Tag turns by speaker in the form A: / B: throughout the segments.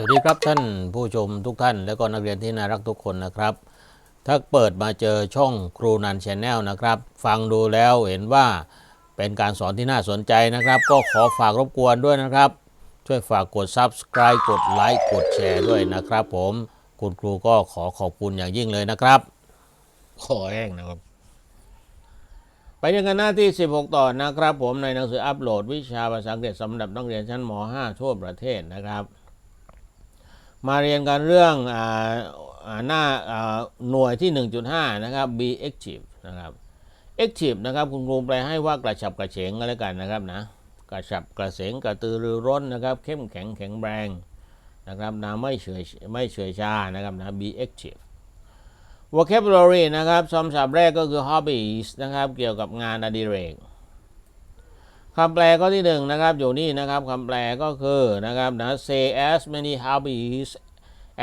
A: สวัสดีครับท่านผู้ชมทุกท่าน และก็นักเรียนที่น่ารักทุกคนนะครับ ถ้าเปิดมาเจอช่องครูนันชแนลนะครับ ฟังดูแล้วเห็นว่าเป็นการสอนที่น่าสนใจนะครับ ก็ขอฝากรบกวนด้วยนะครับ ช่วยฝากกด Subscribe กดไลค์กดแชร์ด้วยนะครับ ผมคุณครูก็ขอขอบคุณอย่างยิ่งเลยนะครับขอแห้งนะครับ ไปยังกันหน้าที่ 16 ต่อนะครับ ผมในหนังสืออัปโหลดวิชาภาษาอังกฤษสำหรับนักเรียนชั้นม .5 ทั่วประเทศนะครับ มาเรียนกันเรื่องอาอ่าหน้าอ่หน่วยที่ 1.5 นะครับ be active นะครับ active นะครับ คุณครูแปลให้ว่ากระฉับกระเฉงกันแล้วกันนะครับนะกระฉับกระเฉงกระตือรือร้นนะครับ เข้มแข็งแข็งแรงนะครับนะไม่เฉยไม่เฉยชานะครับนะ be active vocabulary นะครับคำศัพท์แรกก็คือ hobbies นะครับ เกี่ยวกับงานอดิเรก คำแปลข้อที่หนึ่งนะครับ อยู่นี่นะครับคำแปลก็คือนะครับนะ say as many hobbies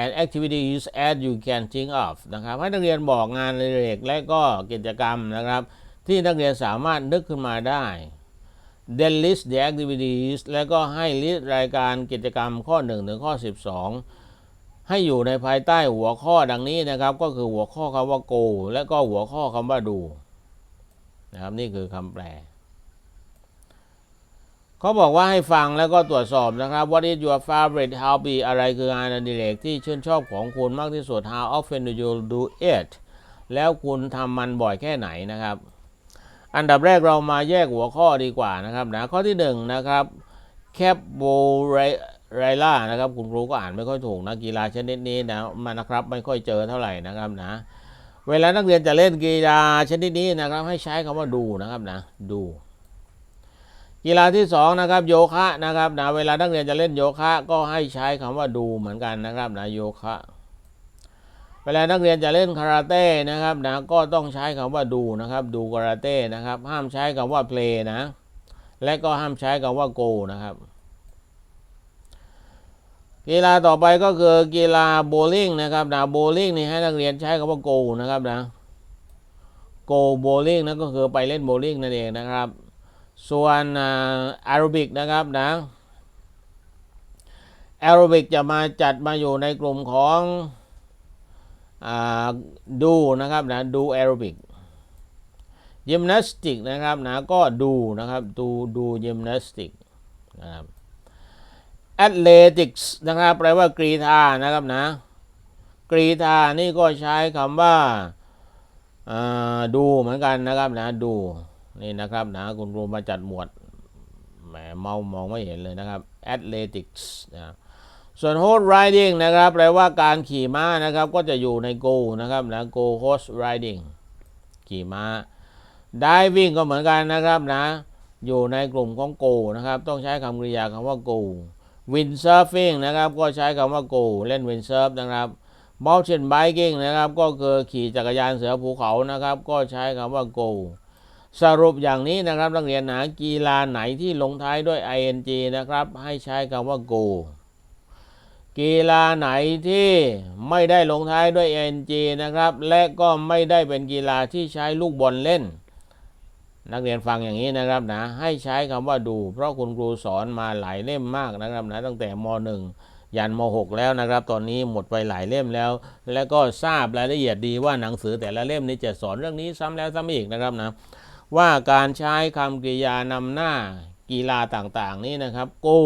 A: and activities as you can think of นะครับให้นักเรียนบอกงานอดิเรกและก็กิจกรรมนะครับ ที่นักเรียนสามารถนึกขึ้นมาได้ then list the activities แล้วก็ให้ list รายการกิจกรรมข้อ 1 ถึงข้อ 12 ให้อยู่ในภายใต้หัวข้อดังนี้นะครับ ก็คือหัวข้อคำว่า go และก็หัวข้อคำว่า do นะครับนี่คือคำแปล เขาบอกว่าให้ฟังแล้วก็ตรวจสอบนะครับ What is your favorite hobby อะไรคืองานอดิเรกที่ชื่นชอบของคุณมากที่สุด How often do you do it แล้วคุณทำมันบ่อยแค่ไหนนะครับ อันดับแรกเรามาแยกหัวข้อดีกว่านะครับนะข้อที่หนึ่งนะครับแคปโบไรล่านะครับ คุณครูก็อ่านไม่ค่อยถูกนะกีฬาชนิดนี้นะมันนะครับไม่ค่อยเจอเท่าไหร่นะครับนะ เวลานักเรียนจะเล่นกีฬาชนิดนี้นะครับ ให้ใช้คำว่าดูนะครับนะดู กีฬาที่สองนะครับโยคะนะครับนะเวลานักเรียนจะเล่นโยคะ ก็ให้ใช้คำว่าดูเหมือนกันนะครับนะโยคะ เวลานักเรียนจะเล่นคาราเต้นะครับนะก็ต้องใช้คำว่าดูนะครับ ดูคาราเต้นะครับ ห้ามใช้คำว่า play นะ และก็ห้ามใช้คำว่า go นะครับกีฬาต่อไปก็คือกีฬาโบลิ่งนะครับนะโบลิ่งนี่ให้นักเรียนใช้คำว่า go นะครับนะ go bowling นั่นก็คือไปเล่นโบลิ่งนั่นเองนะครับ ส่วนแอโรบิกนะครับนะแอโรบิกจะมาจัดมาอยู่ในกลุ่มของอดูนะครับนะดูแอโรบิกยิมนาสติกนะครับนะก็ดูนะครับดูดูยิมนาสติกนะครับแอตเลติกส์นะครับแปลว่ากรีธานะครับนะกรีธานี่ก็ใช้คำว่าอ่าดูเหมือนกันนะครับนะดู นี่นะครับนะคุณครูมาจัดหมวดแหมเมามองไม่เห็นเลยนะครับ athletics นะส่วน horse riding นะครับแปลว่าการขี่ม้านะครับก็จะอยู่ใน go นะครับนะ go horse riding ขี่ม้า diving ก็เหมือนกันนะครับนะอยู่ในกลุ่มของ go นะครับต้องใช้คำกริยาคำว่า go windsurfing นะครับก็ใช้คำว่า go เล่น windsurf นะครับ mountain biking นะครับก็คือขี่จักรยานเสือภูเขานะครับก็ใช้คำว่า go สรุปอย่างนี้นะครับนักเรียนนะกีฬาไหนที่ลงท้ายด้วย ing นะครับ ให้ใช้คำว่า go กีฬาไหนที่ไม่ได้ลงท้ายด้วย ing นะครับ และก็ไม่ได้เป็นกีฬาที่ใช้ลูกบอลเล่น นักเรียนฟังอย่างนี้นะครับนะ ให้ใช้คำว่าดู เพราะคุณครูสอนมาหลายเล่มมากนะครับนะตั้งแต่ม .1 ยันม .6 แล้วนะครับ ตอนนี้หมดไปหลายเล่มแล้ว และก็ทราบรายละเอียดดีว่าหนังสือแต่ละเล่มนี้จะสอนเรื่องนี้ซ้ำแล้วซ้ำอีกนะครับนะ ว่าการใช้คำกริยานำหน้ากีฬาต่างๆ นี้นะครับ go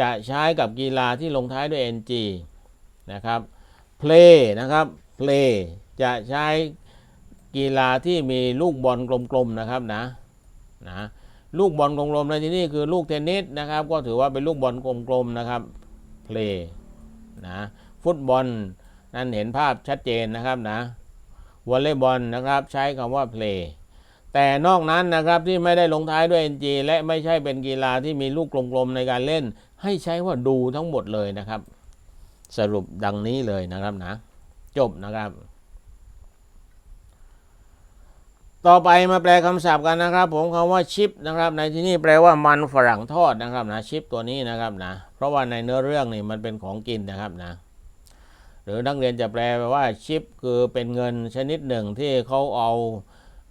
A: จะใช้กับกีฬาที่ลงท้ายด้วย ng นะครับ play นะครับ play จะใช้กีฬาที่มีลูกบอลกลมๆนะครับนะนะลูกบอลกลมๆในที่นี้คือลูกเทนนิสนะครับ ก็ถือว่าเป็นลูกบอลกลมๆนะครับ play นะฟุตบอลนั่นเห็นภาพชัดเจนนะครับนะวอลเลย์บอลนะครับใช้คำว่า play แต่นอกนั้นนะครับที่ไม่ได้ลงท้ายด้วย ng และไม่ใช่เป็นกีฬาที่มีลูกกลมๆในการเล่น ให้ใช้ว่าดูทั้งหมดเลยนะครับ สรุปดังนี้เลยนะครับนะ จบนะครับ ต่อไปมาแปลคำศัพท์กันนะครับ ผมคำว่าชิปนะครับ ในที่นี้แปลว่ามันฝรั่งทอดนะครับนะชิปตัวนี้นะครับนะ เพราะว่าในเนื้อเรื่องนี่มันเป็นของกินนะครับนะหรือนักเรียนจะแปลว่าชิปคือเป็นเงินชนิดหนึ่งที่เขาเอา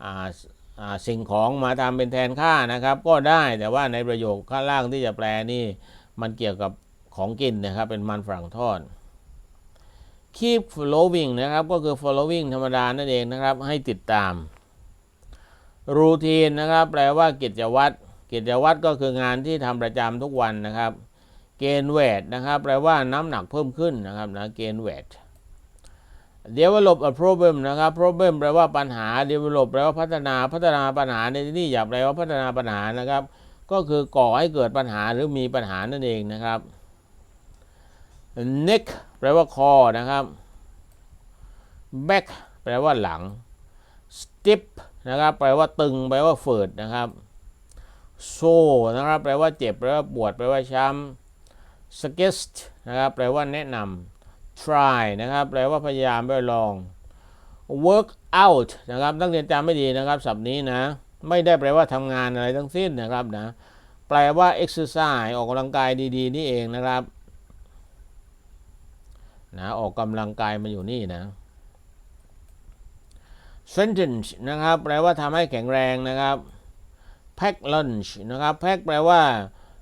A: อ่าอ่า สิ่งของมาทำเป็นแทนค่านะครับ ก็ได้แต่ว่าในประโยคข้างล่างที่จะแปลนี่ มันเกี่ยวกับของกินนะครับ เป็นมันฝรั่งทอด keep following นะครับ ก็คือ following ธรรมดานั่นเองนะครับ ให้ติดตาม routine นะครับ แปลว่ากิจวัตรกิจวัตรก็คืองานที่ทำประจำทุกวันนะครับ เกณฑ์เวทนะครับ แปลว่าน้ำหนักเพิ่มขึ้นนะครับนะเกณฑ์เวท develop a problem นะครับ problem แปลว่าปัญหา develop แปลว่าพัฒนา พัฒนาปัญหาในที่นี่อย่าแปลว่าพัฒนาปัญหานะครับ ก็คือก่อให้เกิดปัญหาหรือมีปัญหานั่นเองนะครับ neck แปลว่าคอนะครับ back แปลว่าหลัง stiff นะครับ แปลว่าตึง แปลว่าฝืดนะครับ sore นะครับ แปลว่าเจ็บ แปลว่าปวด แปลว่าช้ำ suggest นะครับ แปลว่าแนะนำ try นะครับแปลว่าพยายามไปลอง work out นะครับนักเรียนจำไม่ดีนะครับศัพท์นี้นะ ไม่ได้แปลว่าทำงานอะไรทั้งสิ้นนะครับนะแปลว่า exercise ออกกำลังกายดีๆ นี่เองนะครับนะออกกำลังกายมาอยู่นี่นะ strengthen นะครับแปลว่าทำให้แข็งแรงนะครับ pack lunch นะครับ pack แปลว่า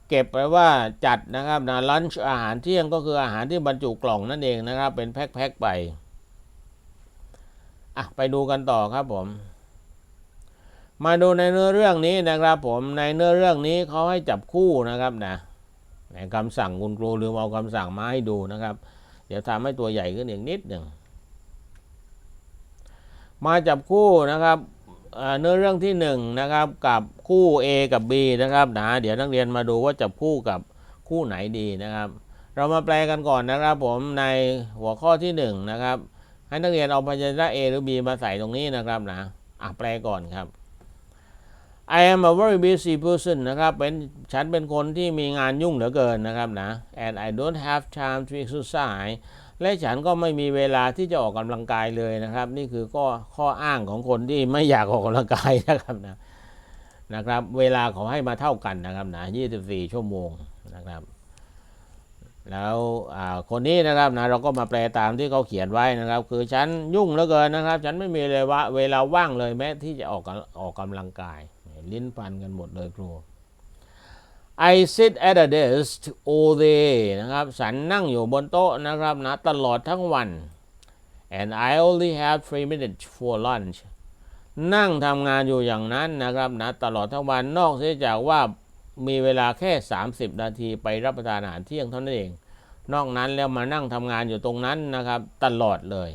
A: เก็บแปว่าจัดนะครับนะ lunch อาหารเที่ยงก็คืออาหารที่บรรจุกล่องนั่นเองนะครับ เป็นแพ็คๆไปอะไปดูกันต่อครับผม มาดูในเนื้อเรื่องนี้นะครับผมในเนื้อเรื่องนี้เขาให้จับคู่นะครับนะในคำสั่งคุณครูลืมเอาคำสั่งมาให้ดูนะครับ เดี๋ยวทำให้ตัวใหญ่ขึ้นอีกนิดหนึ่งมาจับคู่นะครับ เนื้อเรื่องที่หนึ่งนะครับกับคู่ A กับ B นะครับนะเดี๋ยวนักเรียนมาดูว่าจับคู่กับคู่ไหนดีนะครับ เรามาแปลกันก่อนนะครับ ผมในหัวข้อที่หนึ่งนะครับให้นักเรียนเอาพยัญชนะ A หรือ B มาใส่ตรงนี้นะครับนะอะแปลก่อนครับ I am a very busy person นะครับเป็นฉันเป็นคนที่มีงานยุ่งเหลือเกินนะครับนะ and I don't have time to exercise และฉันก็ไม่มีเวลาที่จะออกกำลังกายเลยนะครับ นี่คือข้อข้ออ้างของคนที่ไม่อยากออกกำลังกายนะครับนะนะครับ เวลาเขาให้มาเท่ากันนะครับนะ24 ชั่วโมงนะครับ แล้วคนนี้นะครับนะเราก็มาแปลตามที่เขาเขียนไว้นะครับ คือฉันยุ่งเหลือเกินนะครับ ฉันไม่มีเลยว่าเวลาว่างเลยแม้ที่จะออกออกกำลังกาย ลิ้นพันกันหมดเลยครู I sit at a desk all day นะครับ ฉันนั่งอยู่บนโต๊ะนะครับนะตลอดทั้งวัน and I only have three minutes for lunch นั่งทำงานอยู่อย่างนั้นนะครับนะตลอดทั้งวันนอกเสียจากว่ามีเวลาแค่ 30 นาทีไปรับประทานอาหารเที่ยงเท่านั้นเอง นอกนั้นแล้วมานั่งทำงานอยู่ตรงนั้นนะครับ ตลอดเลย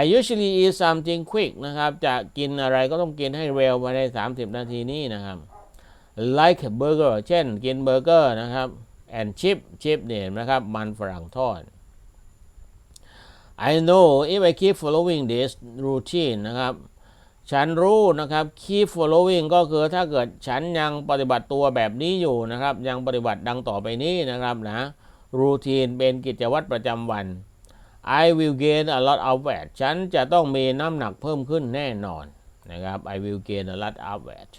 A: I usually eat something quick นะครับ จะกินอะไรก็ต้องกินให้เร็วภายใน 30 นาทีนี้นะครับ like burger เช่นกินเบอร์เกอร์นะครับ and chip chip เนี่ยนะครับ มันฝรั่งทอด I know if I keep following this routine นะครับ ฉันรู้นะครับ keep following ก็คือถ้าเกิดฉันยังปฏิบัติตัวแบบนี้อยู่นะครับ ยังปฏิบัติดังต่อไปนี้นะครับนะ routine เป็นกิจวัตรประจำวัน I will gain a lot of weight ฉันจะต้องมีน้ำหนักเพิ่มขึ้นแน่นอนนะครับ I will gain a lot of weight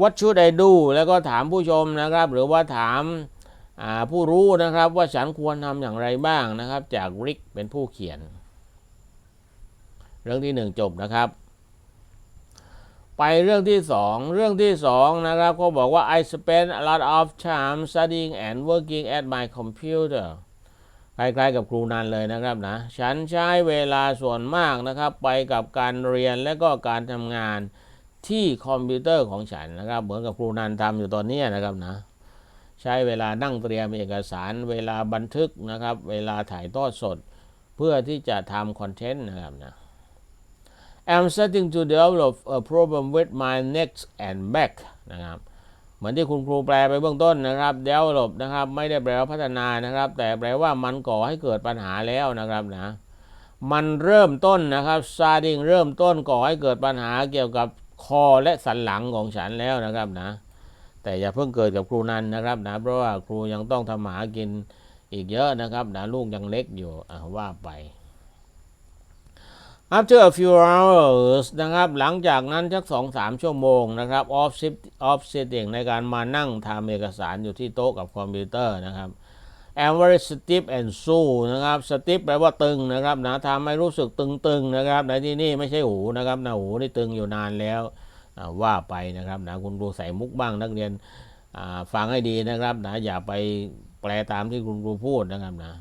A: What should I do แล้วก็ถามผู้ชมนะครับ หรือว่าถามาผู้รู้นะครับว่าฉันควรทำอย่างไรบ้างนะครับ จากริกเป็นผู้เขียน เรื่องที่หนึ่งจบนะครับ ไปเรื่องที่สองเรื่องที่สองนะครับเขาบอกว่า I spend a lot of time studying and working at my computer คล้ายๆกับครูนันเลยนะครับนะ ฉันใช้เวลาส่วนมากนะครับ ไปกับการเรียนและก็การทำงาน ที่คอมพิวเตอร์ของฉันนะครับ เหมือนกับครูนันทำอยู่ตอนนี้นะครับนะใช้เวลานั่งเตรียมเอกสาร เวลาบันทึกนะครับ เวลาถ่ายทอดสด เพื่อที่จะทำคอนเทนต์นะครับนะ I'm starting to develop a problem with my neck and back นะครับเหมือนที่คุณครูแปลไปเบื้องต้นนะครับ develop นะครับไม่ได้แปลว่าพัฒนานะครับ แต่แปลว่ามันก่อให้เกิดปัญหาแล้วนะครับนะมันเริ่มต้นนะครับ starting เริ่มต้นก่อให้เกิดปัญหาเกี่ยวกับ คอและสันหลังของฉันแล้วนะครับนะ แต่อย่าเพิ่งเกิดกับครูนันนะครับนะ เพราะว่าครูยังต้องทำหากินอีกเยอะนะครับนะลูกยังเล็กอยู่อะว่าไป after a few hours นะครับ หลังจากนั้นสักสองสามชั่วโมงนะครับ off sit off sitting ในการมานั่งทำเอกสารอยู่ที่โต๊ะกับคอมพิวเตอร์นะครับ I'm very stiff and sore นะครับ stiff แปลว่าตึงนะครับนะทำให้รู้สึกตึงๆนะครับในที่นี่ไม่ใช่หูนะครับนะหูนี่ตึงอยู่นานแล้วว่าไปนะครับนะคุณครูใส่มุกบ้างนักเรียนฟังให้ดีนะครับนะอย่าไปแปลตามที่คุณครูพูดนะครับนะ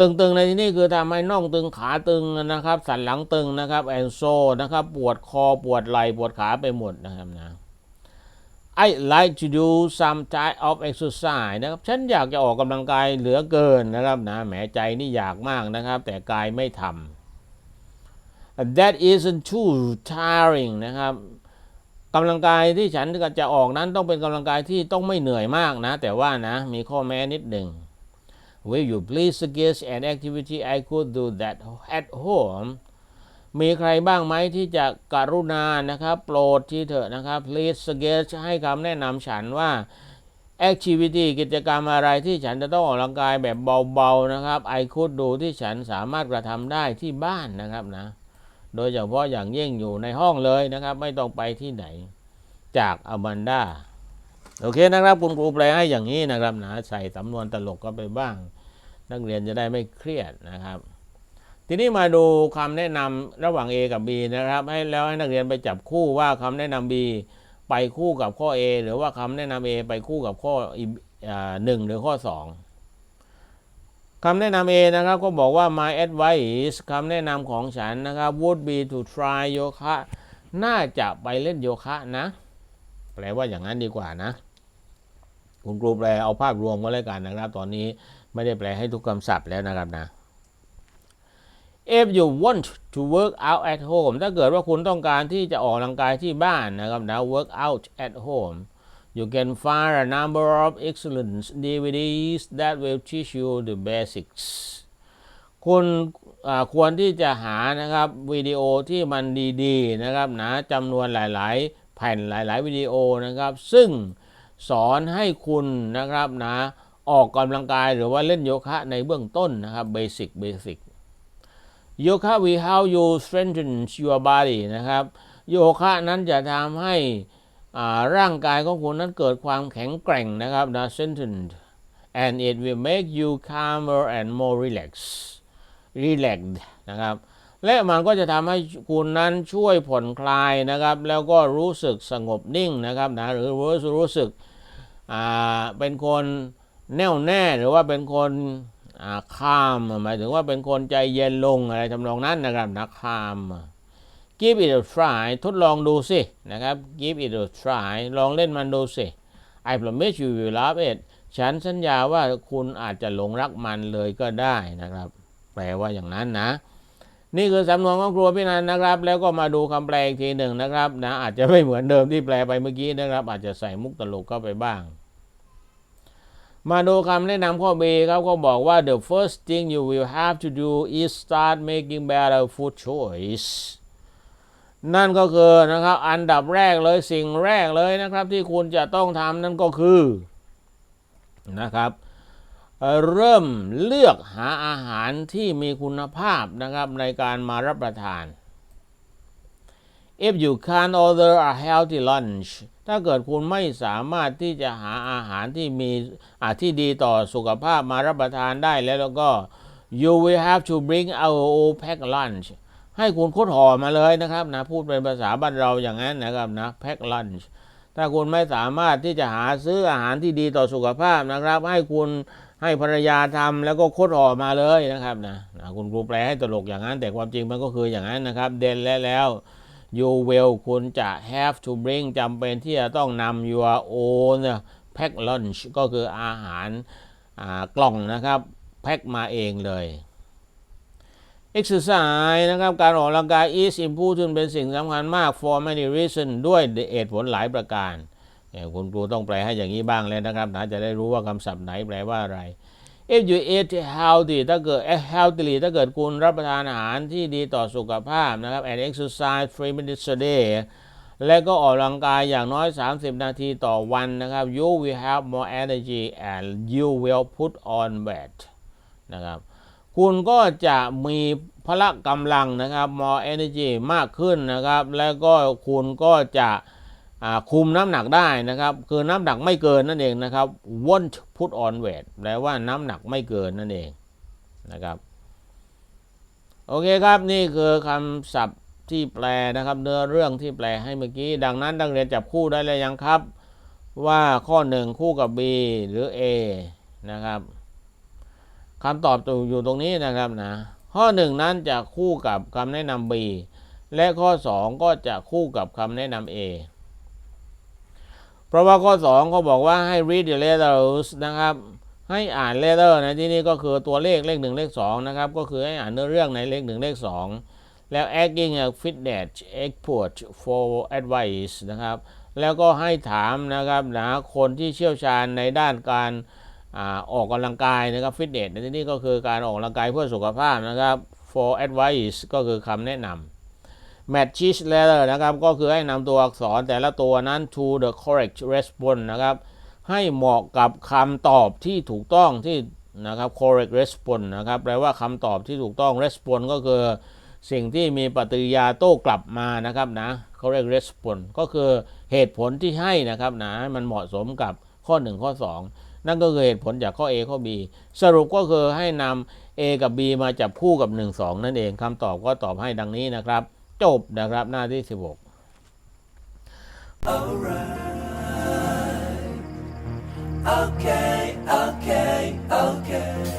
A: ตึงๆในที่นี้คือทำให้น่องตึงขาตึงนะครับ สันหลังตึงนะครับแอนโซนะครับปวดคอปวดไหล่ปวดขาไปหมดนะครับนะ I like to do some type of exercise นะครับ ฉันอยากจะออกกำลังกายเหลือเกินนะครับนะแหมใจนี่อยากมากนะครับ แต่กายไม่ทำ that isn't too tiring นะครับกำลังกายที่ฉันจะออกนั้นต้องเป็นกำลังกายที่ต้องไม่เหนื่อยมากนะ แต่ว่านะ มีข้อแม้นิดหนึ่ง Will you please suggest an activity I could do that at home มีใครบ้างไหมที่จะกรุณานะครับ โปรดที่เถอะนะครับ please suggest ให้คำแนะนำฉันว่า activity กิจกรรมอะไรที่ฉันจะต้องออกกำลังกายแบบเบาๆนะครับ I could do ที่ฉันสามารถกระทำได้ที่บ้านนะครับนะ โดยเฉพาะอย่างยิ่งอยู่ในห้องเลยนะครับ ไม่ต้องไปที่ไหนจากอแมนดาโอเคนะครับคุณครูแปลให้อย่างนี้นะครับนะใส่สำนวนตลกก็ไปบ้าง นักเรียนจะได้ไม่เครียดนะครับ ทีนี้มาดูคำแนะนำระหว่าง A กับ B นะครับ ให้แล้วให้นักเรียนไปจับคู่ว่าคำแนะนำ B ไปคู่กับข้อ A หรือว่าคำแนะนำ A ไปคู่กับข้อหนึ่งหรือข้อ 2คำแนะนำ A นะครับก็บอกว่า my advice คำแนะนำของฉันนะครับ would be to try โยคะน่าจะไปเล่นโยคะนะ แปลว่าอย่างนั้นดีกว่านะ คุณครูแปลเอาภาพรวมก็แล้วกันนะครับ ตอนนี้ไม่ได้แปลให้ทุกคำศัพท์แล้วนะครับนะ if you want to work out at home ถ้าเกิดว่าคุณต้องการที่จะออกกำลังกายที่บ้านนะครับนะ work out at home you can find a number of excellent DVDs that will teach you the basics คุณควรที่จะหานะครับวิดีโอที่มันดีๆนะครับนะจำนวนหลายๆ แผ่นหลายๆวิดีโอนะครับ ซึ่งสอนให้คุณนะครับนะออกกำลังกายหรือว่าเล่นโยคะในเบื้องต้นนะครับเบสิกเบสิก โยคะ will help you strengthen your body นะครับ โยคะนั้นจะทำให้ร่างกายของคุณนั้นเกิดความแข็งแกร่งนะครับนะ strengthened and it will make you calmer and more relaxed relaxed นะครับ และมันก็จะทำให้คุณนั้นช่วยผ่อนคลายนะครับ แล้วก็รู้สึกสงบนิ่งนะครับนะหรือรู้สึกเป็นคนแน่วแน่หรือว่าเป็นคน ข้ามหมายถึงว่าเป็นคนใจเย็นลงอะไรทำนองนั้นนะครับนะข้าม give it a try ทดลองดูสินะครับ give it a try ลองเล่นมันดูสิ I promise you will love it ฉันสัญญาว่าคุณอาจจะหลงรักมันเลยก็ได้นะครับ แปลว่าอย่างนั้นนะ นี่คือสำนวนของครัวพี่นันนะครับ แล้วก็มาดูคำแปลอีกทีหนึ่งนะครับนะอาจจะไม่เหมือนเดิมที่แปลไปเมื่อกี้นะครับ อาจจะใส่มุกตลกเข้าไปบ้าง มาดูคำแนะนำข้อ B ครับก็บอกว่า the first thing you will have to do is start making better food choice นั่นก็คือนะครับอันดับแรกเลยสิ่งแรกเลยนะครับที่คุณจะต้องทำนั่นก็คือนะครับเริ่มเลือกหาอาหารที่มีคุณภาพนะครับในการมารับประทาน if you can't order a healthy lunch ถ้าเกิดคุณไม่สามารถที่จะหาอาหารที่มีอาที่ดีต่อสุขภาพมารับประทานได้แล้วแล้วก็ you will have to bring our pack lunch ให้คุณคุดห่อมาเลยนะครับนะพูดเป็นภาษาบ้านเราอย่างนั้นนะครับนะ pack lunch ถ้าคุณไม่สามารถที่จะหาซื้ออาหารที่ดีต่อสุขภาพนะครับ ให้คุณให้ภรรยาทำแล้วก็คดห่อมาเลยนะครับนะคุณครูแปลให้ตลกอย่างนั้น แต่ความจริงมันก็คืออย่างนั้นนะครับ เด่นและแล้ว you will คุณจะ have to bring จำเป็นที่จะต้องนำ your own pack lunch ก็คืออาหารกล่องนะครับแพ็คมาเองเลย exercise นะครับ การออกกำลังกาย is important เป็นสิ่งสำคัญมาก for many reason ด้วยเหตุผลหลายประการ คุณครูต้องแปลให้อย่างนี้บ้างเลยนะครับนะจะได้รู้ว่าคำศัพท์ไหนแปลว่าอะไร if you eat healthy ถ้าเกิด healthy ถ้าเกิดคุณรับประทานอาหารที่ดีต่อสุขภาพนะครับ and exercise three minutes a day และก็ออกกำลังกายอย่างน้อย 30 นาทีต่อวันนะครับ you will have more energy and you will put on weight นะครับคุณก็จะมีพละกำลังนะครับ more energy มากขึ้นนะครับ แล้วก็คุณก็จะ คุมน้ำหนักได้นะครับ คือน้ำหนักไม่เกินนั่นเองนะครับ won't put on weight แปลว่าน้ำหนักไม่เกินนั่นเองนะครับ โอเคครับนี่คือคำศัพท์ที่แปลนะครับ เนื้อเรื่องที่แปลให้เมื่อกี้ ดังนั้นนักเรียนจับคู่ได้เลยยังครับ ว่าข้อ 1 คู่กับ B หรือ A นะครับคำตอบอยู่ตรงนี้นะครับนะข้อหนึ่งนั้นจะคู่กับคำแนะนำ B และข้อ 2 ก็จะคู่กับคำแนะนำ A เพราะว่าข้อ2เขาบอกว่าให้ read the letters นะครับ ให้อ่าน letter ในที่นี้ก็คือตัวเลขเลข 1 เลข 2 นะครับ ก็คือให้อ่านเนื้อเรื่องในเลข 1 เลข 2 แล้ว acting fitness expert for advice นะครับ แล้วก็ให้ถามนะครับนะคนที่เชี่ยวชาญในด้านการอาออกกำลังกายนะครับ fitness ในที่นี้ก็คือการออกกำลังกายเพื่อสุขภาพนะครับ for advice ก็คือคำแนะนำ matches letter นะครับ ก็คือให้นำตัวอักษรแต่ละตัวนั้น to the correct response นะครับ ให้เหมาะกับคำตอบที่ถูกต้องที่นะครับ correct response นะครับแปลว่าคำตอบที่ถูกต้อง response ก็คือสิ่งที่มีปฏิยาโต้กลับมานะครับนะ correct response ก็คือเหตุผลที่ให้นะครับนะให้มันเหมาะสมกับข้อ 1 ข้อ 2 นั่นก็คือเหตุผลจากข้อ A ข้อ B สรุปก็คือให้นำ A กับ B มาจับคู่กับ 1 2 นั่นเองคำตอบก็ตอบให้ดังนี้นะครับ จบนะครับหน้าที่ 16 Alright.
B: Okay, okay, okay.